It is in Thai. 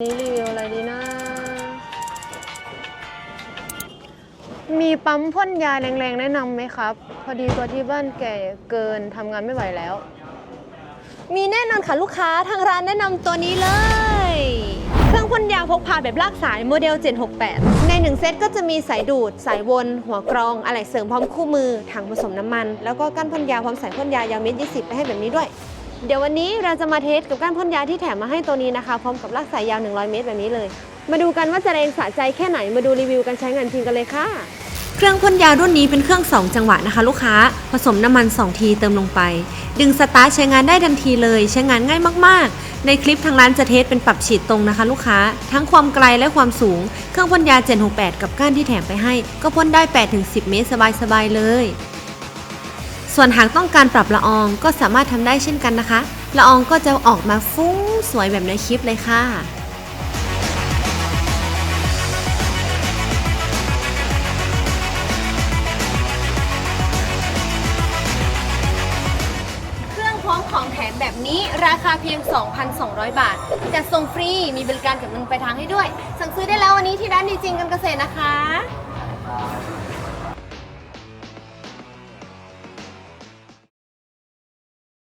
นี่รีวิวอะไรดีนะ มีปั๊มพ่นยาแรงๆ แนะนำไหมครับ พอดีตัวที่บ้านแก่เกินทำงานไม่ไหวแล้ว มีแน่นอนค่ะลูกค้าทางร้านแนะนำตัวนี้เลย เครื่องพ่นยาพกพาแบบลากสายโมเดล 768 ใน 1 เซตก็จะมีสายดูด สายวน หัวกรอง อะไหล่เสริมพร้อมคู่มือ ถังผสมน้ำมัน แล้วก็ก้านพ่นยาพร้อมสายพ่นยายาวเมตร20 ไปให้แบบนี้ด้วย เดี๋ยววันนี้เราจะมาเทสกับก้านพ่นยาที่แถมมาให้ตัวนี้นะคะ พร้อมกับลากสายยาว 100 เมตรแบบนี้เลย มาดูกันว่าจะแรงสะใจแค่ไหนมาดูรีวิวกันใช้งานจริงกันเลยค่ะ เครื่องพ่นยารุ่นนี้เป็นเครื่อง 2 จังหวะนะคะ ลูกค้า ผสมน้ำมัน 2 ทีเติมลงไป ดึงสตาร์ทใช้งานได้ทันทีเลย ใช้งานง่ายมากๆ ในคลิปทางร้านจะเทสเป็นปรับฉีดตรงนะคะ ลูกค้า ทั้งความไกลและความสูง เครื่องพ่นยา768 กับก้านที่แถมไปให้ ก็พ่นได้ 8-10 เมตรสบายๆเลย ส่วนหากต้องการปรับละอองก็สามารถทำได้เช่นกันนะคะ ละอองก็จะออกมาฟุ้งสวยแบบในคลิปเลยค่ะเครื่องพ้อมของแถมแบบนี้ราคาเพียง 2,200 บาทจะส่งฟรี มีบริการเก็บเงินปลายทางให้ด้วย สั่งซื้อได้แล้ววันนี้ที่ร้านดีจริงกันเกษตรนะคะ